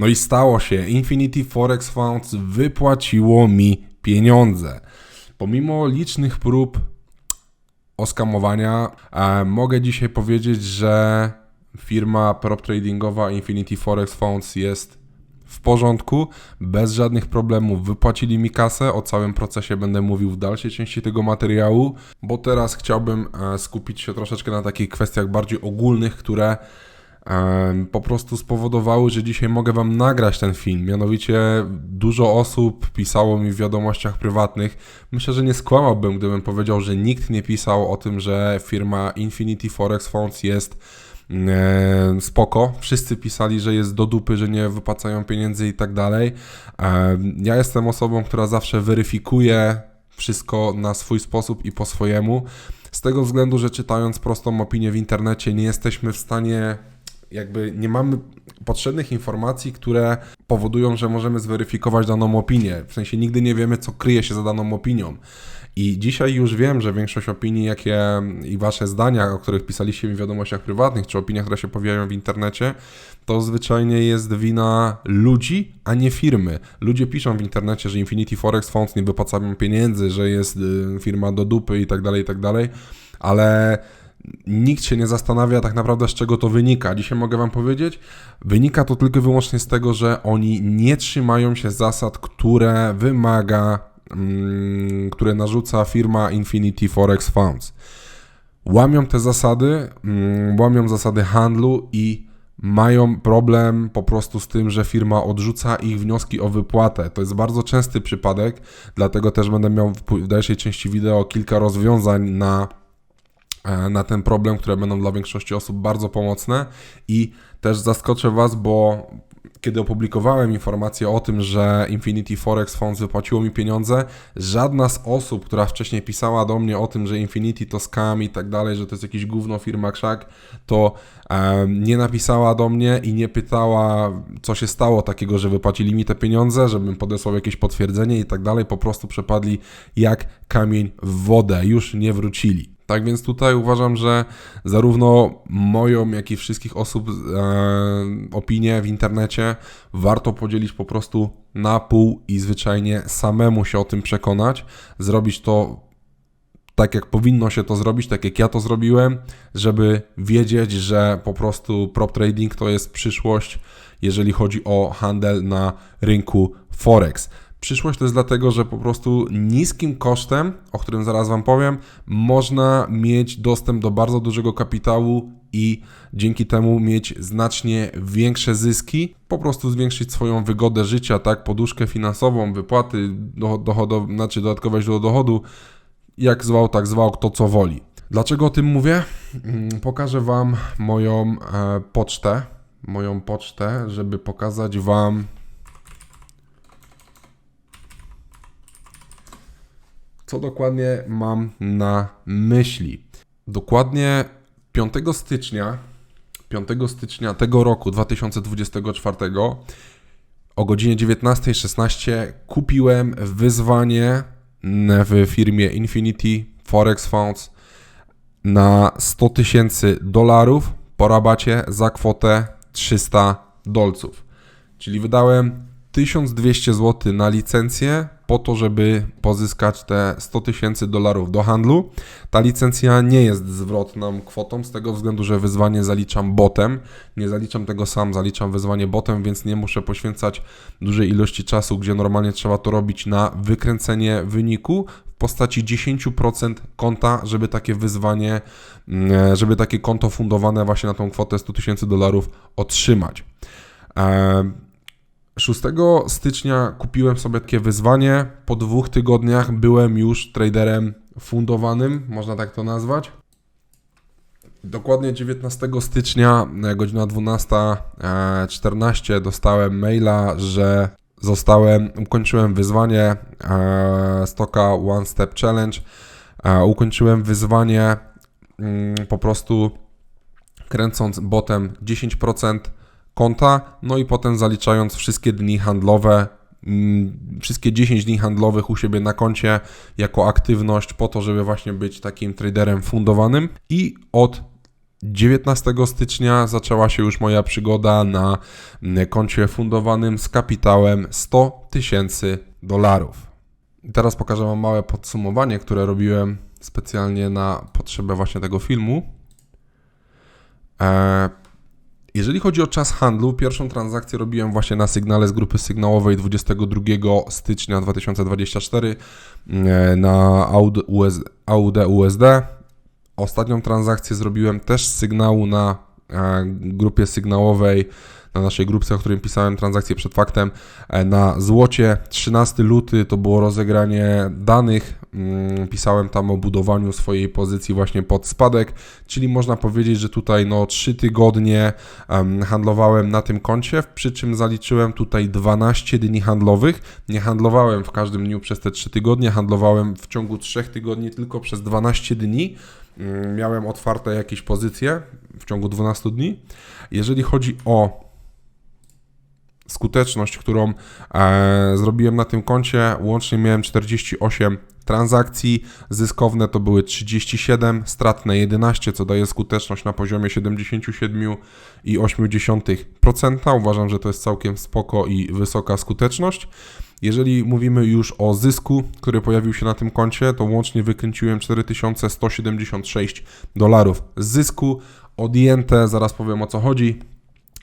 No i stało się. Infinity Forex Funds wypłaciło mi pieniądze. Pomimo licznych prób oskamowania, e, mogę dzisiaj powiedzieć, że firma prop tradingowa Infinity Forex Funds jest w porządku, bez żadnych problemów. Wypłacili mi kasę, o całym procesie będę mówił w dalszej części tego materiału, bo teraz chciałbym e, skupić się troszeczkę na takich kwestiach bardziej ogólnych, które po prostu spowodowały, że dzisiaj mogę Wam nagrać ten film. Mianowicie dużo osób pisało mi w wiadomościach prywatnych. Myślę, że nie skłamałbym, gdybym powiedział, że nikt nie pisał o tym, że firma Infinity Forex Funds jest spoko. Wszyscy pisali, że jest do dupy, że nie wypłacają pieniędzy i tak dalej. Ja jestem osobą, która zawsze weryfikuje wszystko na swój sposób i po swojemu. Z tego względu, że czytając prostą opinię w internecie, nie jesteśmy w stanie, jakby nie mamy potrzebnych informacji, które powodują, że możemy zweryfikować daną opinię. W sensie nigdy nie wiemy, co kryje się za daną opinią. I dzisiaj już wiem, że większość opinii, jakie i wasze zdania, o których pisaliście mi w wiadomościach prywatnych, czy opiniach, które się pojawiają w internecie, to zwyczajnie jest wina ludzi, a nie firmy. Ludzie piszą w internecie, że Infinity Forex Funds nie wypłacają pieniędzy, że jest y, firma do dupy i tak dalej, i tak dalej, ale nikt się nie zastanawia tak naprawdę z czego to wynika. Dzisiaj mogę Wam powiedzieć, wynika to tylko i wyłącznie z tego, że oni nie trzymają się zasad, które wymaga, mm, które narzuca firma Infinity Forex Funds. Łamią te zasady, mm, łamią zasady handlu i mają problem po prostu z tym, że firma odrzuca ich wnioski o wypłatę. To jest bardzo częsty przypadek, dlatego też będę miał w dalszej części wideo kilka rozwiązań na na ten problem, które będą dla większości osób bardzo pomocne i też zaskoczę Was, bo kiedy opublikowałem informację o tym, że Infinity Forex Funds wypłaciło mi pieniądze, żadna z osób, która wcześniej pisała do mnie o tym, że Infinity to scam i tak dalej, że to jest jakiś gówno firma krzak, to e, nie napisała do mnie i nie pytała, co się stało takiego, że wypłacili mi te pieniądze, żebym podesłał jakieś potwierdzenie i tak dalej. Po prostu przepadli jak kamień w wodę, już nie wrócili. Tak więc tutaj uważam, że zarówno moją, jak i wszystkich osób e, opinię w internecie warto podzielić po prostu na pół i zwyczajnie samemu się o tym przekonać, zrobić to tak jak powinno się to zrobić, tak jak ja to zrobiłem, żeby wiedzieć, że po prostu prop trading to jest przyszłość, jeżeli chodzi o handel na rynku Forex. Przyszłość to jest dlatego, że po prostu niskim kosztem, o którym zaraz Wam powiem, można mieć dostęp do bardzo dużego kapitału i dzięki temu mieć znacznie większe zyski, po prostu zwiększyć swoją wygodę życia, tak, poduszkę finansową, wypłaty dochodowe, znaczy dodatkowe źródło dochodu, jak zwał, tak zwał, kto co woli. Dlaczego o tym mówię? Mm, pokażę Wam moją e, pocztę, moją pocztę, żeby pokazać Wam Co dokładnie mam na myśli? Dokładnie 5 stycznia, 5 stycznia tego roku 2024 o godzinie 19.16 kupiłem wyzwanie w firmie Infinity Forex Funds na 100 tysięcy dolarów po rabacie za kwotę 300 dolców. Czyli wydałem 1200 zł na licencję po to, żeby pozyskać te 100 tysięcy dolarów do handlu. Ta licencja nie jest zwrotną kwotą z tego względu, że wyzwanie zaliczam botem. Nie zaliczam tego sam, zaliczam wyzwanie botem, więc nie muszę poświęcać dużej ilości czasu, gdzie normalnie trzeba to robić na wykręcenie wyniku w postaci 10% konta, żeby takie wyzwanie, mm, żeby takie konto fundowane właśnie na tą kwotę 100 tysięcy dolarów otrzymać. Eee, 6 stycznia kupiłem sobie takie wyzwanie. Po dwóch tygodniach byłem już traderem fundowanym, można tak to nazwać. Dokładnie 19 stycznia, e, godzina 12.14 dostałem maila, że zostałem, ukończyłem wyzwanie e, Stoka One Step Challenge. E, ukończyłem wyzwanie mm, po prostu kręcąc botem 10% konta, no i potem zaliczając wszystkie dni handlowe, mm, wszystkie 10 dni handlowych u siebie na koncie jako aktywność po to, żeby właśnie być takim traderem fundowanym i od 19 stycznia zaczęła się już moja przygoda na mm, koncie fundowanym z kapitałem 100 tysięcy dolarów. Teraz pokażę Wam małe podsumowanie, które robiłem specjalnie na potrzebę właśnie tego filmu. Jeżeli chodzi o czas handlu, pierwszą transakcję robiłem właśnie na sygnale z grupy sygnałowej 22 stycznia 2024 e, na AUD USD. Ostatnią transakcję zrobiłem też z sygnału na e, grupie sygnałowej na naszej grupce, o którym pisałem transakcję przed faktem, e, na złocie. 13 luty to było rozegranie danych. Mm, pisałem tam o budowaniu swojej pozycji właśnie pod spadek, czyli można powiedzieć, że tutaj no 3 tygodnie handlowałem na tym koncie, przy czym zaliczyłem tutaj 12 dni handlowych. Nie handlowałem w każdym dniu przez te 3 tygodnie, handlowałem w ciągu 3 tygodni tylko przez 12 dni. Mm, miałem otwarte jakieś pozycje w ciągu 12 dni. Jeżeli chodzi o skuteczność, którą e, zrobiłem na tym koncie. Łącznie miałem 48 transakcji, zyskowne to były 37, stratne 11, co daje skuteczność na poziomie 77,8%. Uważam, że to jest całkiem spoko i wysoka skuteczność. Jeżeli mówimy już o zysku, który pojawił się na tym koncie, to łącznie wykręciłem 4176 dolarów zysku odjęte, zaraz powiem o co chodzi.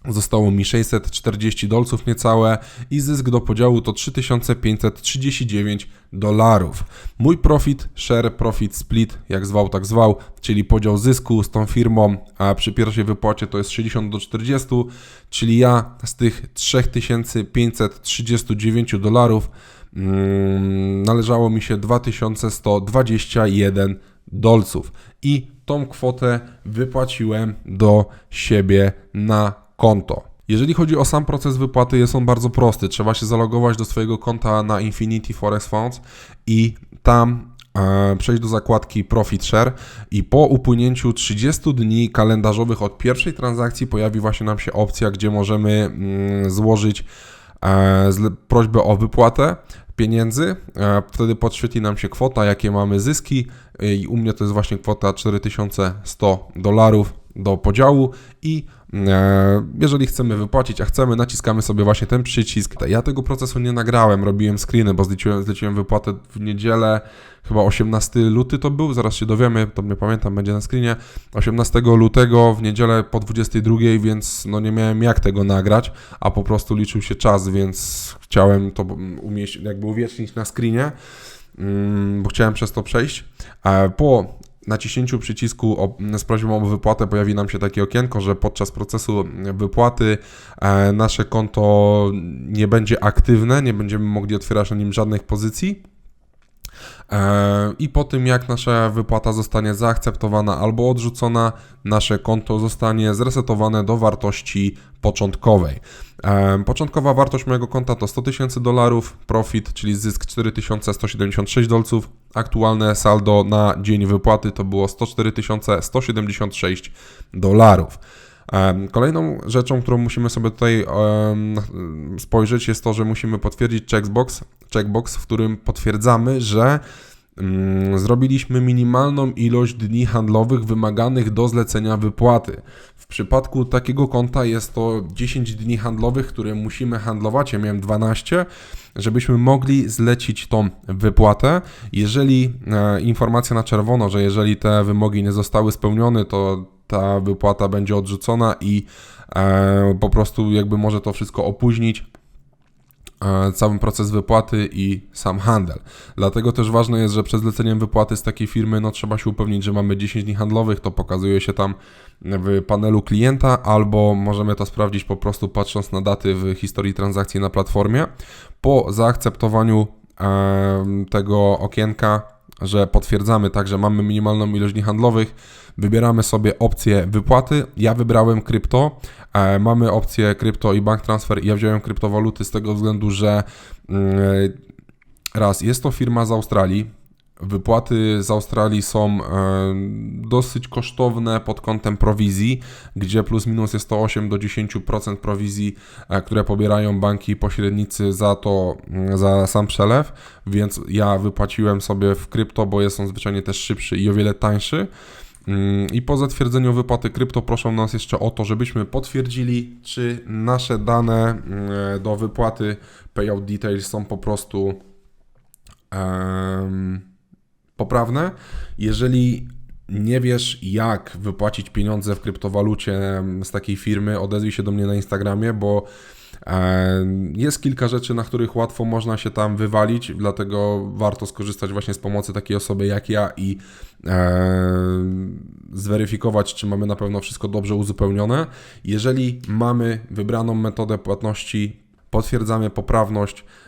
Zostało mi 640 dolców niecałe i zysk do podziału to 3539 dolarów. Mój profit, share profit split, jak zwał, tak zwał, czyli podział zysku z tą firmą, a przy pierwszej wypłacie to jest 60 do 40, czyli ja z tych 3539 dolarów mm, należało mi się 2121 dolców i tą kwotę wypłaciłem do siebie na konto. Jeżeli chodzi o sam proces wypłaty, jest on bardzo prosty. Trzeba się zalogować do swojego konta na Infinity Forex Funds i tam e, przejść do zakładki Profit Share i po upłynięciu 30 dni kalendarzowych od pierwszej transakcji pojawi właśnie nam się opcja, gdzie możemy mm, złożyć e, prośbę o wypłatę pieniędzy. E, wtedy podświetli nam się kwota, jakie mamy zyski i u mnie to jest właśnie kwota 4100 dolarów do podziału i jeżeli chcemy wypłacić, a chcemy, naciskamy sobie właśnie ten przycisk. Ja tego procesu nie nagrałem, robiłem screeny, bo zleciłem, zleciłem wypłatę w niedzielę, chyba 18 luty to był, zaraz się dowiemy, to nie pamiętam, będzie na screenie. 18 lutego w niedzielę po 22, więc no nie miałem jak tego nagrać, a po prostu liczył się czas, więc chciałem to umieścić, jakby uwiecznić na screenie, mm, bo chciałem przez to przejść. Po naciśnięciu przycisku z prośbą o wypłatę pojawi nam się takie okienko, że podczas procesu wypłaty e, nasze konto nie będzie aktywne, nie będziemy mogli otwierać na nim żadnych pozycji. E, I po tym, jak nasza wypłata zostanie zaakceptowana albo odrzucona, nasze konto zostanie zresetowane do wartości początkowej. Początkowa wartość mojego konta to 100 tysięcy dolarów, profit, czyli zysk 4176 dolców. Aktualne saldo na dzień wypłaty to było 104 176 dolarów. Kolejną rzeczą, którą musimy sobie tutaj spojrzeć, jest to, że musimy potwierdzić checkbox, checkbox w którym potwierdzamy, że mm, zrobiliśmy minimalną ilość dni handlowych wymaganych do zlecenia wypłaty. W przypadku takiego konta jest to 10 dni handlowych, które musimy handlować. Ja miałem 12, żebyśmy mogli zlecić tą wypłatę. Jeżeli e, informacja na czerwono, że jeżeli te wymogi nie zostały spełnione, to ta wypłata będzie odrzucona i e, po prostu jakby może to wszystko opóźnić cały proces wypłaty i sam handel. Dlatego też ważne jest, że przed zleceniem wypłaty z takiej firmy no, trzeba się upewnić, że mamy 10 dni handlowych, to pokazuje się tam w panelu klienta, albo możemy to sprawdzić po prostu patrząc na daty w historii transakcji na platformie. Po zaakceptowaniu e, tego okienka, że potwierdzamy tak, że mamy minimalną ilość dni handlowych, Wybieramy sobie opcję wypłaty. Ja wybrałem krypto. E, mamy opcję krypto i bank transfer. Ja wziąłem kryptowaluty z tego względu, że mm, raz jest to firma z Australii. Wypłaty z Australii są e, dosyć kosztowne pod kątem prowizji, gdzie plus minus jest to 8 do 10% prowizji, e, które pobierają banki i pośrednicy za to, mm, za sam przelew, więc ja wypłaciłem sobie w krypto, bo jest on zwyczajnie też szybszy i o wiele tańszy. Mm, I po zatwierdzeniu wypłaty krypto proszą nas jeszcze o to, żebyśmy potwierdzili, czy nasze dane mm, do wypłaty payout details są po prostu em, poprawne. Jeżeli nie wiesz, jak wypłacić pieniądze w kryptowalucie z takiej firmy, odezwij się do mnie na Instagramie, bo jest kilka rzeczy, na których łatwo można się tam wywalić, dlatego warto skorzystać właśnie z pomocy takiej osoby jak ja i em, zweryfikować, czy mamy na pewno wszystko dobrze uzupełnione. Jeżeli mamy wybraną metodę płatności, potwierdzamy poprawność e,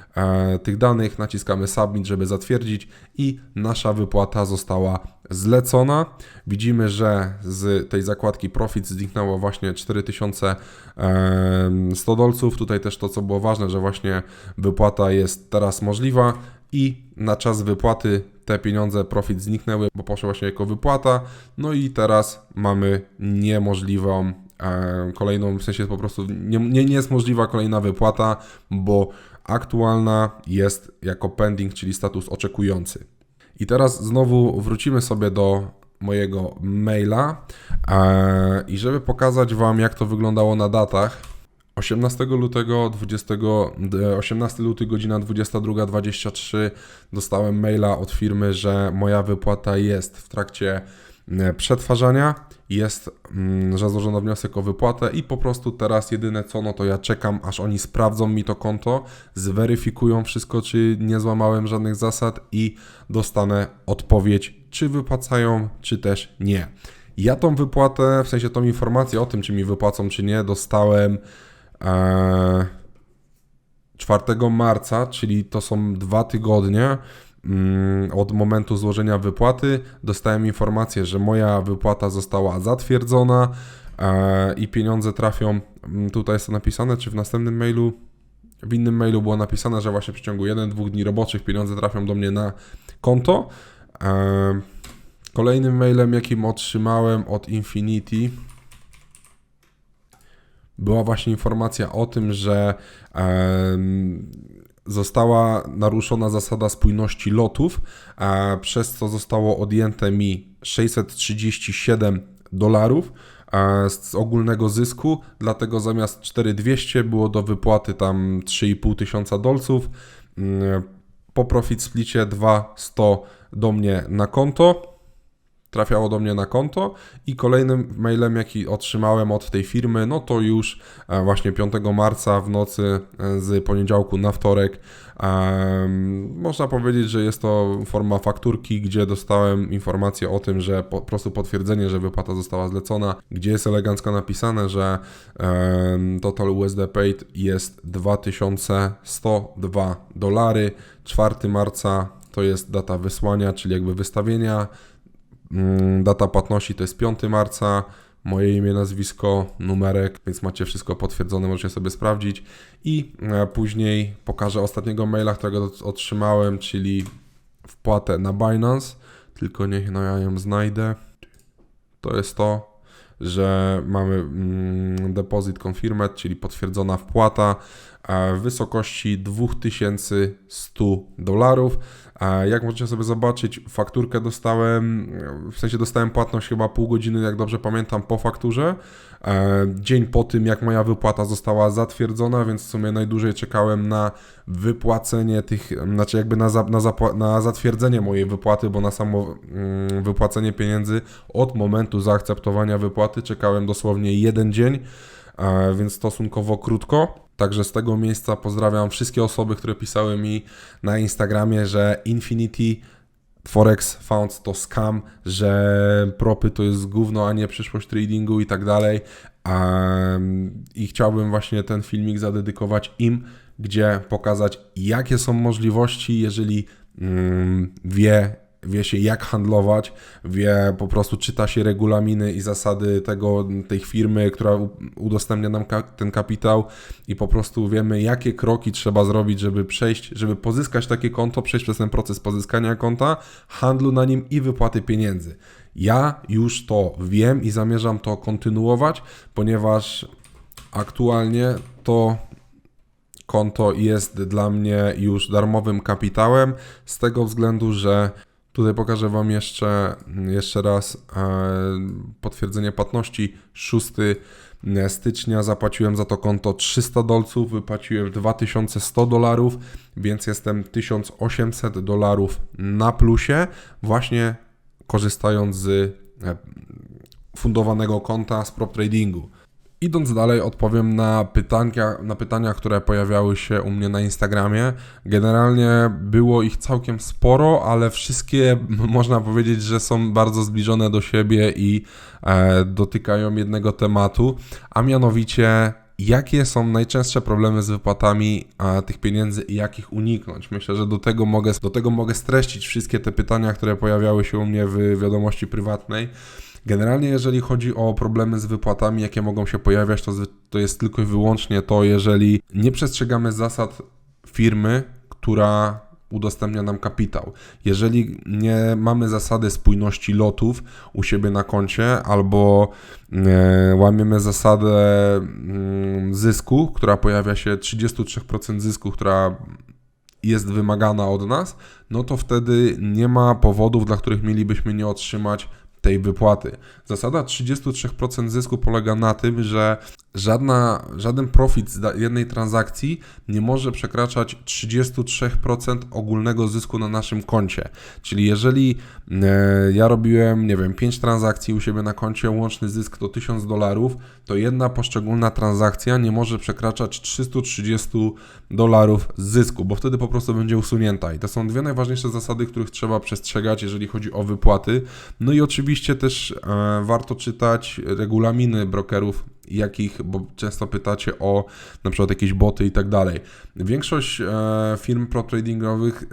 tych danych, naciskamy submit, żeby zatwierdzić i nasza wypłata została zlecona. Widzimy, że z tej zakładki profit zniknęło właśnie 4100 dolców. Tutaj też to, co było ważne, że właśnie wypłata jest teraz możliwa i na czas wypłaty te pieniądze profit zniknęły, bo poszły właśnie jako wypłata. No i teraz mamy niemożliwą e, kolejną, w sensie po prostu nie, nie, nie jest możliwa kolejna wypłata, bo aktualna jest jako pending, czyli status oczekujący. I teraz znowu wrócimy sobie do mojego maila e, i żeby pokazać Wam, jak to wyglądało na datach, 18 lutego 20, d- 18 luty godzina 22.23 dostałem maila od firmy, że moja wypłata jest w trakcie przetwarzania, jest, mm, że złożono wniosek o wypłatę i po prostu teraz jedyne co, no to ja czekam aż oni sprawdzą mi to konto, zweryfikują wszystko, czy nie złamałem żadnych zasad i dostanę odpowiedź, czy wypłacają, czy też nie. Ja tą wypłatę, w sensie tą informację o tym, czy mi wypłacą, czy nie, dostałem e, 4 marca, czyli to są dwa tygodnie od momentu złożenia wypłaty. Dostałem informację, że moja wypłata została zatwierdzona e, i pieniądze trafią. mm, Tutaj jest to napisane, czy w następnym mailu. W innym mailu było napisane, że właśnie w przeciągu 1-2 dni roboczych pieniądze trafią do mnie na konto. E, Kolejnym mailem, jakim otrzymałem od Infinity, była właśnie informacja o tym, że została naruszona zasada spójności lotów, przez co zostało odjęte mi 637 dolarów z ogólnego zysku, dlatego zamiast 4200 było do wypłaty tam 3,5 tysiąca dolców. Mm, Po profit splicie 200 do mnie na konto trafiało do mnie na konto i kolejnym mailem, jaki otrzymałem od tej firmy, no to już e, właśnie 5 marca w nocy e, z poniedziałku na wtorek. Można powiedzieć, że jest to forma fakturki, gdzie dostałem informację o tym, że po prostu potwierdzenie, że wypłata została zlecona, gdzie jest elegancko napisane, że total USD paid jest 2102 dolary. 4 marca to jest data wysłania, czyli jakby wystawienia. Mm, Data płatności to jest 5 marca. Moje imię, nazwisko, numerek, więc macie wszystko potwierdzone, możecie sobie sprawdzić. I e, później pokażę ostatniego maila, którego ot- otrzymałem, czyli wpłatę na Binance. Tylko niech no ja ją znajdę. To jest to, że mamy mm, deposit confirmed, czyli potwierdzona wpłata e, w wysokości 2100 dolarów. E, Jak możecie sobie zobaczyć, fakturkę dostałem, e, w sensie dostałem płatność chyba pół godziny, jak dobrze pamiętam, po fakturze. E, Dzień po tym, jak moja wypłata została zatwierdzona, więc w sumie najdłużej czekałem na wypłacenie tych, znaczy jakby na, za, na, zapła- na zatwierdzenie mojej wypłaty, bo na samo mm, wypłacenie pieniędzy od momentu zaakceptowania wypłaty czekałem dosłownie jeden dzień, e, więc stosunkowo krótko. Także z tego miejsca pozdrawiam wszystkie osoby, które pisały mi na Instagramie, że Infinity Forex Funds to scam, że propy to jest gówno, a nie przyszłość tradingu i tak dalej. I chciałbym właśnie ten filmik zadedykować im, gdzie pokazać, jakie są możliwości, jeżeli mm, wie, wie się jak handlować, wie po prostu czyta się regulaminy i zasady tego, tej firmy, która udostępnia nam ka- ten kapitał i po prostu wiemy, jakie kroki trzeba zrobić, żeby przejść, żeby pozyskać takie konto, przejść przez ten proces pozyskania konta, handlu na nim i wypłaty pieniędzy. Ja już to wiem i zamierzam to kontynuować, ponieważ aktualnie to konto jest dla mnie już darmowym kapitałem, z tego względu, że Tutaj pokażę Wam jeszcze, jeszcze raz e, potwierdzenie płatności. 6 stycznia zapłaciłem za to konto 300 dolców, wypłaciłem 2100 dolarów, więc jestem 1800 dolarów na plusie, właśnie korzystając z e, fundowanego konta z prop tradingu. Idąc dalej, odpowiem na pytania, na pytania, które pojawiały się u mnie na Instagramie. Generalnie było ich całkiem sporo, ale wszystkie można powiedzieć, że są bardzo zbliżone do siebie i e, dotykają jednego tematu, a mianowicie jakie są najczęstsze problemy z wypłatami tych pieniędzy i jak ich uniknąć. Myślę, że do tego, mogę, do tego mogę streścić wszystkie te pytania, które pojawiały się u mnie w wiadomości prywatnej. Generalnie, jeżeli chodzi o problemy z wypłatami, jakie mogą się pojawiać, to, to jest tylko i wyłącznie to, jeżeli nie przestrzegamy zasad firmy, która udostępnia nam kapitał. Jeżeli nie mamy zasady spójności lotów u siebie na koncie albo e, łamiemy zasadę mm, zysku, która pojawia się 33% zysku, która jest wymagana od nas, no to wtedy nie ma powodów, dla których mielibyśmy nie otrzymać tej wypłaty. Zasada 33% zysku polega na tym, że żadna, żaden profit z jednej transakcji nie może przekraczać 33% ogólnego zysku na naszym koncie. Czyli jeżeli e, ja robiłem, nie wiem, 5 transakcji u siebie na koncie, łączny zysk to 1000 dolarów, to jedna poszczególna transakcja nie może przekraczać 330 dolarów zysku, bo wtedy po prostu będzie usunięta. I to są dwie najważniejsze zasady, których trzeba przestrzegać, jeżeli chodzi o wypłaty. No i oczywiście też e, warto czytać regulaminy brokerów jakich, bo często pytacie o na przykład jakieś boty i tak dalej. Większość e, firm pro tradingowych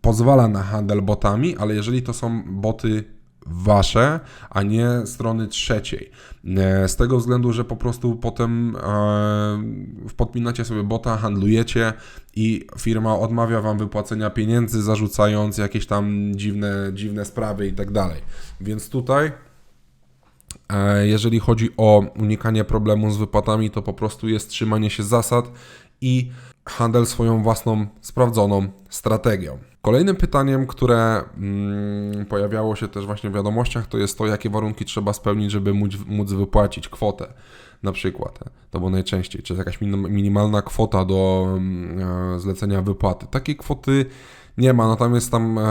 pozwala na handel botami, ale jeżeli to są boty wasze, a nie strony trzeciej. E, z tego względu, że po prostu potem e, podpinacie sobie bota, handlujecie i firma odmawia wam wypłacenia pieniędzy, zarzucając jakieś tam dziwne, dziwne sprawy i tak dalej. Więc tutaj jeżeli chodzi o unikanie problemu z wypłatami, to po prostu jest trzymanie się zasad i handel swoją własną, sprawdzoną strategią. Kolejnym pytaniem, które mm, pojawiało się też właśnie w wiadomościach, to jest to, jakie warunki trzeba spełnić, żeby móc, móc wypłacić kwotę. Na przykład, to było najczęściej, czy jakaś minimalna kwota do mm, e, zlecenia wypłaty. Takiej kwoty nie ma, natomiast tam e,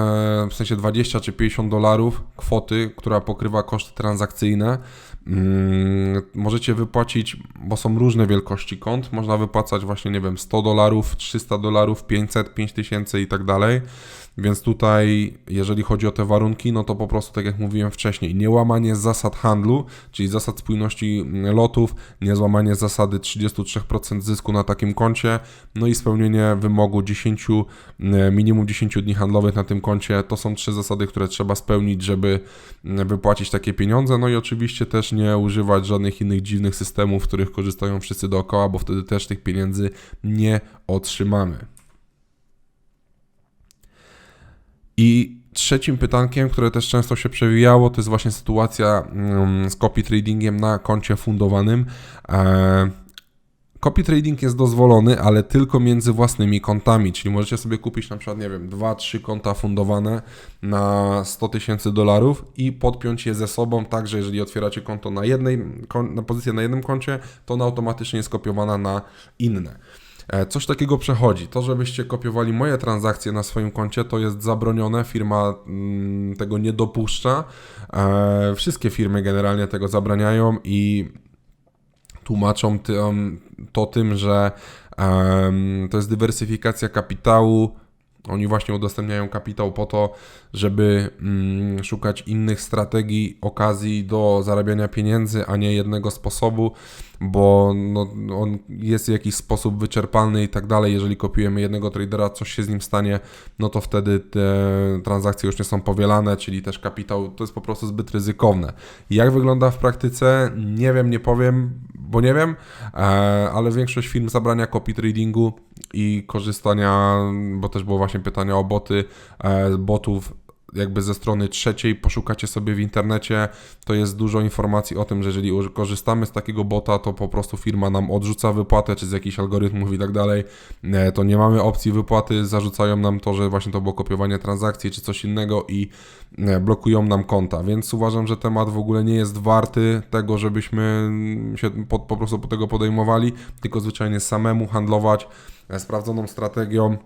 w sensie 20 czy 50 dolarów kwoty, która pokrywa koszty transakcyjne. Mm, możecie wypłacić, bo są różne wielkości kont. Można wypłacać właśnie, nie wiem, 100 dolarów, 300 dolarów, 500, 5000 i tak dalej. Więc tutaj, jeżeli chodzi o te warunki, no to po prostu, tak jak mówiłem wcześniej, niełamanie zasad handlu, czyli zasad spójności mm, lotów, niezłamanie zasady 33% zysku na takim koncie, no i spełnienie wymogu 10, mm, minimum 10 dni handlowych na tym koncie. To są trzy zasady, które trzeba spełnić, żeby mm, wypłacić takie pieniądze. No i oczywiście też nie używać żadnych innych dziwnych systemów, w których korzystają wszyscy dookoła, bo wtedy też tych pieniędzy nie otrzymamy. I trzecim pytankiem, które też często się przewijało, to jest właśnie sytuacja mm, z copy tradingiem na koncie fundowanym. E, copy trading jest dozwolony, ale tylko między własnymi kontami, czyli możecie sobie kupić na przykład, nie wiem, 2-3 konta fundowane na 100 tysięcy dolarów i podpiąć je ze sobą, tak, że jeżeli otwieracie konto na jednej, na pozycję na jednym koncie, to ona automatycznie jest kopiowana na inne. E, coś takiego przechodzi. To, żebyście kopiowali moje transakcje na swoim koncie, to jest zabronione. Firma mm, tego nie dopuszcza. E, wszystkie firmy generalnie tego zabraniają i tłumaczą to tym, że to jest dywersyfikacja kapitału. Oni właśnie udostępniają kapitał po to, żeby mm, szukać innych strategii, okazji do zarabiania pieniędzy, a nie jednego sposobu bo no, on jest w jakiś sposób wyczerpalny i tak dalej. Jeżeli kopiujemy jednego tradera, coś się z nim stanie, no to wtedy te transakcje już nie są powielane, czyli też kapitał to jest po prostu zbyt ryzykowne. Jak wygląda w praktyce? Nie wiem, nie powiem, bo nie wiem, e, ale większość firm zabrania copy tradingu i korzystania, bo też było właśnie pytanie o boty, e, botów jakby ze strony trzeciej poszukacie sobie w internecie, to jest dużo informacji o tym, że jeżeli korzystamy z takiego bota, to po prostu firma nam odrzuca wypłatę, czy z jakichś algorytmów i tak dalej, e, to nie mamy opcji wypłaty, zarzucają nam to, że właśnie to było kopiowanie transakcji, czy coś innego i e, blokują nam konta, więc uważam, że temat w ogóle nie jest warty tego, żebyśmy się po, po prostu tego podejmowali, tylko zwyczajnie samemu handlować e, sprawdzoną strategią,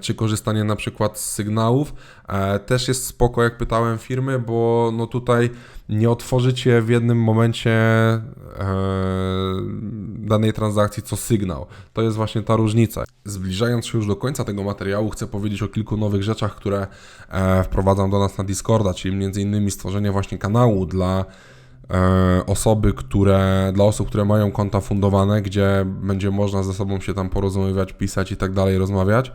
czy korzystanie na przykład z sygnałów. E, Też jest spoko, jak pytałem firmy, bo no tutaj nie otworzycie w jednym momencie e, danej transakcji co sygnał. To jest właśnie ta różnica. Zbliżając się już do końca tego materiału, chcę powiedzieć o kilku nowych rzeczach, które e, wprowadzam do nas na Discorda, czyli innymi stworzenie właśnie kanału dla e, osoby, które, dla osób, które mają konta fundowane, gdzie będzie można ze sobą się tam porozumiewać, pisać i tak dalej, rozmawiać.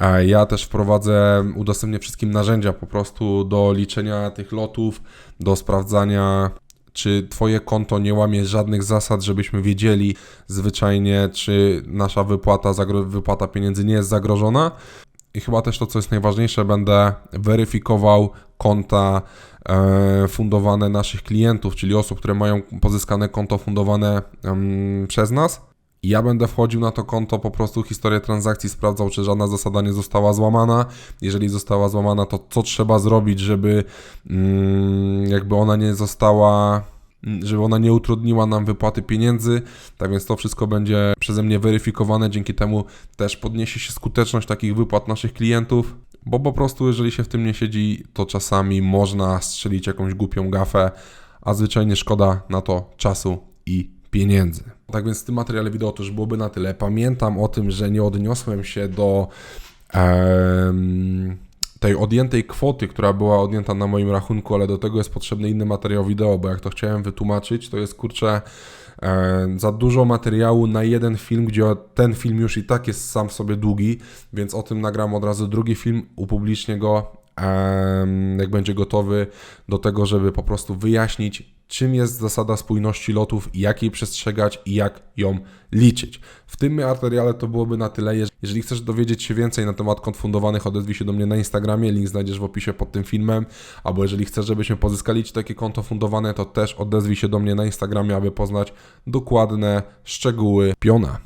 E, Ja też wprowadzę, udostępnię wszystkim narzędzia po prostu do liczenia tych lotów, do sprawdzania, czy Twoje konto nie łamie żadnych zasad, żebyśmy wiedzieli zwyczajnie, czy nasza wypłata, wypłata pieniędzy nie jest zagrożona. I chyba też to, co jest najważniejsze, będę weryfikował konta e, fundowane naszych klientów, czyli osób, które mają pozyskane konto fundowane przez nas. Ja będę wchodził na to konto, po prostu historię transakcji sprawdzał, czy żadna zasada nie została złamana. Jeżeli została złamana, to co trzeba zrobić, żeby mm, jakby ona nie została, żeby ona nie utrudniła nam wypłaty pieniędzy. Tak więc to wszystko będzie przeze mnie weryfikowane, dzięki temu też podniesie się skuteczność takich wypłat naszych klientów. Bo po prostu, jeżeli się w tym nie siedzi, to czasami można strzelić jakąś głupią gafę, a zwyczajnie szkoda na to czasu i pieniędzy. Tak więc w tym materiale wideo to już byłoby na tyle. Pamiętam o tym, że nie odniosłem się do em, tej odjętej kwoty, która była odjęta na moim rachunku, ale do tego jest potrzebny inny materiał wideo, bo jak to chciałem wytłumaczyć, to jest kurczę e, za dużo materiału na jeden film, gdzie ten film już i tak jest sam w sobie długi, więc o tym nagram od razu drugi film, upublicznię go jak będzie gotowy do tego, żeby po prostu wyjaśnić, czym jest zasada spójności lotów, jak jej przestrzegać i jak ją liczyć. W tym materiale to byłoby na tyle. Jeż- Jeżeli chcesz dowiedzieć się więcej na temat kont fundowanych, odezwij się do mnie na Instagramie, link znajdziesz w opisie pod tym filmem, albo jeżeli chcesz, żebyśmy pozyskali Ci takie konto fundowane, to też odezwij się do mnie na Instagramie, aby poznać dokładne szczegóły piona.